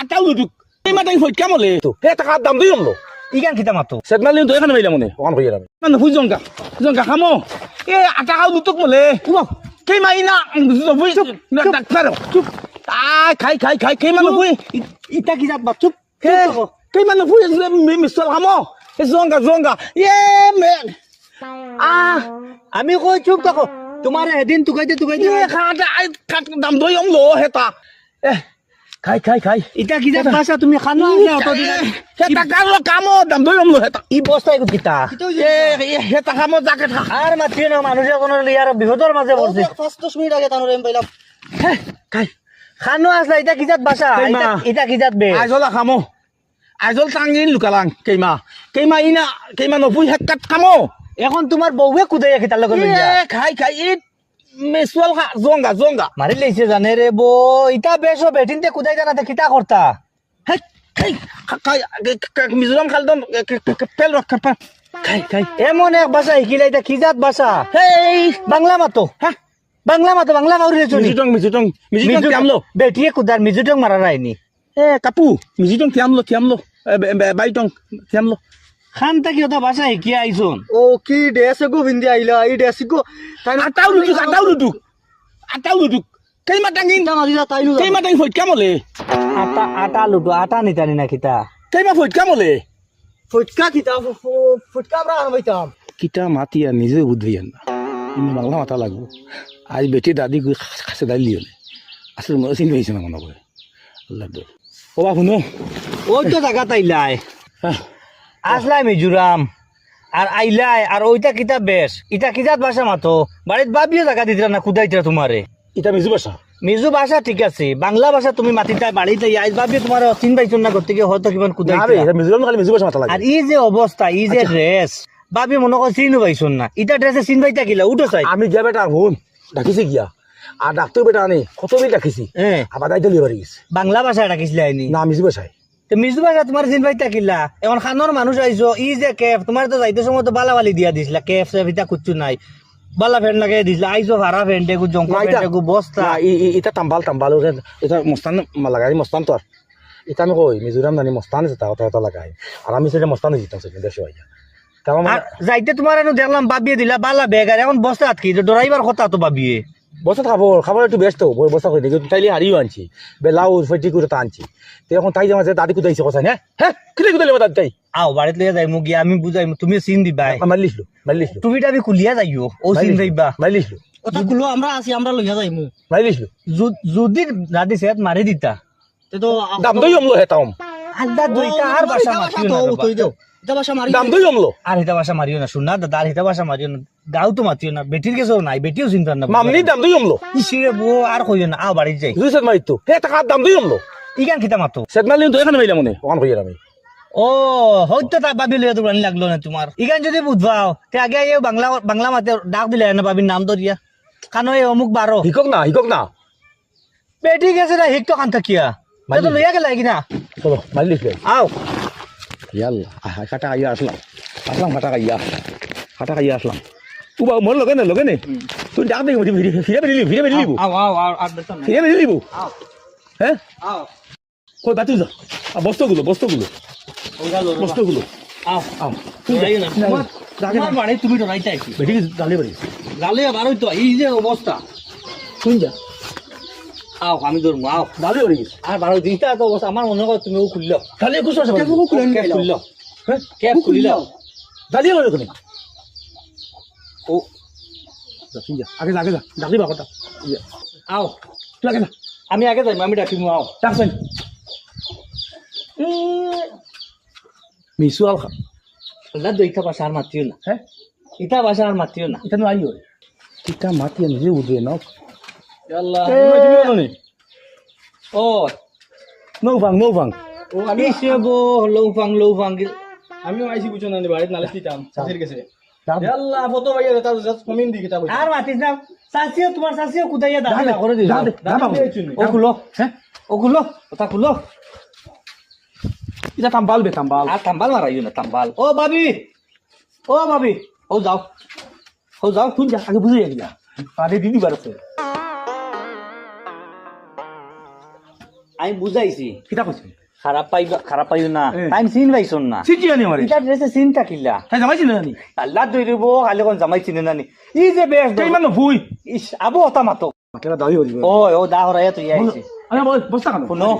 আটাও লুটুক এই মাতাই ফইট কামলে তো হে টাকা দাম দুই আমলো ইগান খিতা মাতো সেদনা লিন তো এখানে মাইলা মনে। ওখান কইরা মানে ফুই জঙ্কা জঙ্কা খামো এ আটা খাও লুটুক মলে। কেই মাই না? ফুই ডাক্তার চুপ আই খাই খাই খাই কেই মানে ফুই ইটা কি জাত বা চুপ কেই মানে ফুই মিস্টার খামো এ জঙ্কা জঙ্কা এ মে আহ। আমি কই চুপ থাকো। তোমার এদিন তুকাইতে তুকাইতে এ খাটা আই কাট দাম দুই আমলো হেতা। এ খাই খাই খাই। ইটা কি জাত ভাষা তুমি খানো আছে অত দিন হেতা কালো কামো দাম দুই আমলো হেতা। ই বস্তা এগুলো কিতা এ হেতা কামো থা। আর মাতিয়ে না মানুষের কোনো ইয়ার বিপদর মাঝে পড়ছে পাঁচ দশ মিনিট আগে তানোর এম পাইলাম হে খাই। খানো আসলা ইটা কি জাত ভাষা? কেই মা? ইটা- ইটা কি জাত বে? আইজল খামো। আইজল টাঙ্গিন লুকালাং কেইমা? কেইমা ইনা কেইমা নপুই হেকাত খামো এখন তোমার বউয়ে কুদাইয়া খিতার লগত খাই খাই। ই মেসুয়াল খা জঙ্গা জঙ্গা মারি লেছে জানে রে বো ইটা বেশ বেটিনতে কুদাই জানাতে কিতা করতা হে খাই খাই মিজোরাম খালদম পেল রক্ষা পা খাই খাই। এমন এক ভাষা শিকিলে এটা কি জাত ভাষা হেই। বাংলা মাতো। হ্যাঁ বাংলা মাতো বাংলা কাউরি চুনি। মিজুটং মিজুটং মিজুটং তিয়ামলো বেটিয়ে কুদার মিজুটং মারা রাইনি এ কাপু মিজুটং তিয়ামলো তিয়ামলো বাইটং তিয়ামলো খান তাকি ওটা ভাষা শিকিয়ে আইছুন? ও কি ড্রেস গো ভিন্দি আইলা? এই ড্রেস গো তাই আটাও লুটুক আটাও লুটুক আটাও লুটুক কেইমা টাঙ্গিন তা মারিলা তাই নো কেইমা টাঙ্গি ফইট কামলে আটা আটা লুটু আটা নিতানি না কিতা? কেইমা ফইট কামলে ফুটকা কিতা? ফুটকা আমরা আনবাইতাম কিতা মাতিয়া নিজে বুঝবেন না। ইনি বাংলা মাথা লাগবো। আজ বেটি দাদি খাসে দালি হলে আসলে মনে চিনি পাইছে না মনে করে আল্লাহ ও বা শুনো। ওই তো জায়গা তাইলাই হ্যাঁ আসলাই মিজোরাম আর আইলাই আর ওইটা কিতা বেশ? ইটা কিতাত ভাষা মাতো? বাড়িত বাবিও জায়গা দিতরা না কুদাইতরা তোমারে? এটা মিজু বাসা মিজু ভাষা ঠিক আছে বাংলা ভাষা তুমি মাতিতা বাড়িতে বাবিও তোমার চিন পাইছো না গতিকে হয়তো কিমান কুদাইতরা এটা মিজোরাম খালি মিজু মাথা লাগে। আর ই যে অবস্থা ই যে ড্রেস বাবি মনে কর চিনু পাইছো না। ইটা ড্রেসে চিন পাইতা কিলা উঠো চাই। আমি গিয়া বেটা শুন ডাকিছে গিয়া। আর ডাক্তার বেটা আনি কত বিল ডাকিছি? হ্যাঁ আবার দায়িত্ব লিয়ে গেছে। বাংলা ভাষা ডাকিছিলে আইনি। না মিজু বাসায় তো মিজু ভাষা তোমার চিন পাইতা কিলা এখন খানোর মানুষ আইছো ই যে কেফ তোমার তো যাইতে সময় তো বালা বালি দিয়া দিছিলা কেফ সেফ ইটা কুচ্ছু নাই। বালা ফ্যান লাগাই দিছিলা আইছো ভাড়া ফ্যান্ট এগু জঙ্কা না, ফ্যান্ট ইটা- বস্তা। না ই- ই- এটা তাম্বাল তাম্বাল এটা মস্তান লাগাই মস্তান তো আর এটা আমি কই মিজোরাম জানি মস্তান যেটা ওটা এটা লাগাই। আর আমি সেটা মস্তান জিতাম সেটা দেশে মানে যাইতে তোমার এনে দেখলাম বাবিয়ে দিলা বালা বেগ আর এখন বস্তা আটকি ডরাইবার কথা তো বাবিয়ে। বসে খাব খাবার একটু ব্যস্ত বই বসা করে দেখি তাইলে হারিও আনছি। বেলাও ফেটি করে তা আনছি। তো এখন তাই যেমন দাদি কুদাইছে কথা হ্যাঁ? হ্যাঁ? কিলে কুদাইলে দাদি তাই? আও বাড়িতে লইয়া যাই মুগি আমি বুঝাই তুমি চিন দিবা। মারিলিসলো মারিলিসলো টুপিটা আমি খুলিয়া যাইও ও চিন যাইবা মারিলিসলো ওটা গুলো আমরা আছি আমরা লইয়া যাইমু। মারিলিসলো যদি দাদি সেট মারি দিতা। তে তো দাম দই অমলো হেতাম। আল্লাহ দুইটা আর বাসা মাতিও না দাম দই আর হিতা মারিও না শুনা দাদা আর হিতা বাসা মারিও না গাও তো মাতিও না বেটির নাই বেটিও চিন্তা না। মামনি দাম দই অমলো ইসিরে বউ আর কইও না আও বাড়ি যাই। দুই সেট মারিতো হে টাকার দাম দই অমলো ইগান খিতা মাতো। সেট মারলি তো এখানে মাইলাম মনে ওখান কইয়া আমি ও হয়তো তা বাবি লইয়া তো লাগল না তোমার। ইগান যদি বুঝবাও তে আগে এই বাংলা বাংলা মাতে ডাক দিলে না বাবির নাম ধরিয়া। কানো এই অমুক বারো। হিকক না হিকক না। বেটি গেছে না হিক তো কান থাকিয়া। তো লইয়া গেলা কিনা। চলো মারিলিসলো আও। ইয়াল্লা কাটা খাইয়া আসলাম আসলাম কাটা খাইয়া কাটা খাইয়া আসলাম উবা মোর লগে নে লগে নে তুই ডাক দেখি ফিরে বেরিলি ফিরে বেতন নাই ফিরে বেরিলি আও হ্যাঁ কই বাতি যা বস্তুগুলো বস্তুগুলো বস্তুগুলো আও আও তোমার বাড়ি তুমি ডরাইতে আইছি বেটি ডালে বাড়ি গালে বারোই তো এই যে অবস্থা শুন যা আও আমি ধরবো আও। বাড়ি গেছে আর বারো দিনটা তো অবস্থা আমার মনে হয় তুমিও খুললো। ডালে কুছ আছে খুললো? হ্যাঁ? ক্যাপ খুলিল। ডালে বাড়ি কোনে ও। যা শুন যা আগে যা। আগে যা ডালি বাকটা আও। তুই আগে যা। আমি আগে যাই আমি ডাকিমু আও। ডাকছেন মিসু আল খা না তো ইটা আর মাতিও না। হ্যাঁ? ইটা ভাষা আর মাতিও না। এটা আই হয় কিটা মাতি নিজে বুঝে না আল্লাহ ও নৌ ভাং নৌ ভাং ও আমি সে গো লৌ ফাং লৌ আমিও আইছি বুঝছ না বাড়িতে নালে দিতাম চাষির গেছে ডাক আল্লাহ ফটো ভাইয়া তার জাস্ট কমিন দি কিতাব আর মাতিস না চাষিও তোমার চাষিও কুদাইয়া দাঁড়া দে, করে দিল দা দে, দা ও খুলো হ্যাঁ ও খুলো ওটা খুলো এটা তাম্বাল বে তাম্বাল আর তাম্বাল মারাইও না তাম্বাল ও বাবি ও বাবি ও যাও ও যাও তুই যা আগে বুঝে যা আরে দিদি বারছে আমি বুঝাইছি। কিতা কৈছে খারাপ পাইবা খারাপ পাইও না। টাইম চিন পাইছন না। চিঠি আনি আমার। ইটা ড্রেসে চিন থাকিলা। তাই জামাইছিল নানি? আল্লাহ ধরিব খালি কোন জামাই চিনে নানি। ই যে বেশ তাই ইমান নভুই ইস আবু হতা মাতো। মাকেলা দাবি কৰিব ও ও দা হরাই তুই আইছি আরে বল বস্তা কানো শুনো।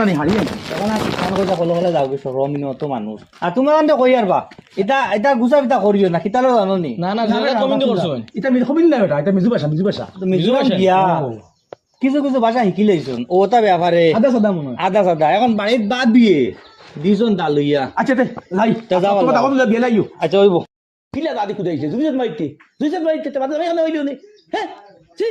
নানি হাৰি আনি। তখন আর কিसान কথা কলে কলে যাও গেছো রমিন তো মানুষ আর তোমার আনতে কই আর বা এটা এটা গুছা পিতা করিও না কিতালো জানো নি না না জানা কমেন্ট করছ এতিয়া মিজ এতিয়া মিজু পাইছা মিজু পাইছা। তো মিজোরাম গিয়া কিছু কিছু ভাষা শিকি লাইছুন ও তা ব্যাপারে আদা সাদা মনে হয়। আদা সাদা এখন বাড়িত বাদ দিয়ে। দিছন দা লইয়া আচ্ছা দে লাই। তা যাও, তোমার বিয়ে লাইও আচ্ছা ওইব। কিলা দাদি কুদাইছে দুইজন মাইতে দুইজন মাইতে তে বাদে আমি হইল নে। হ্যাঁ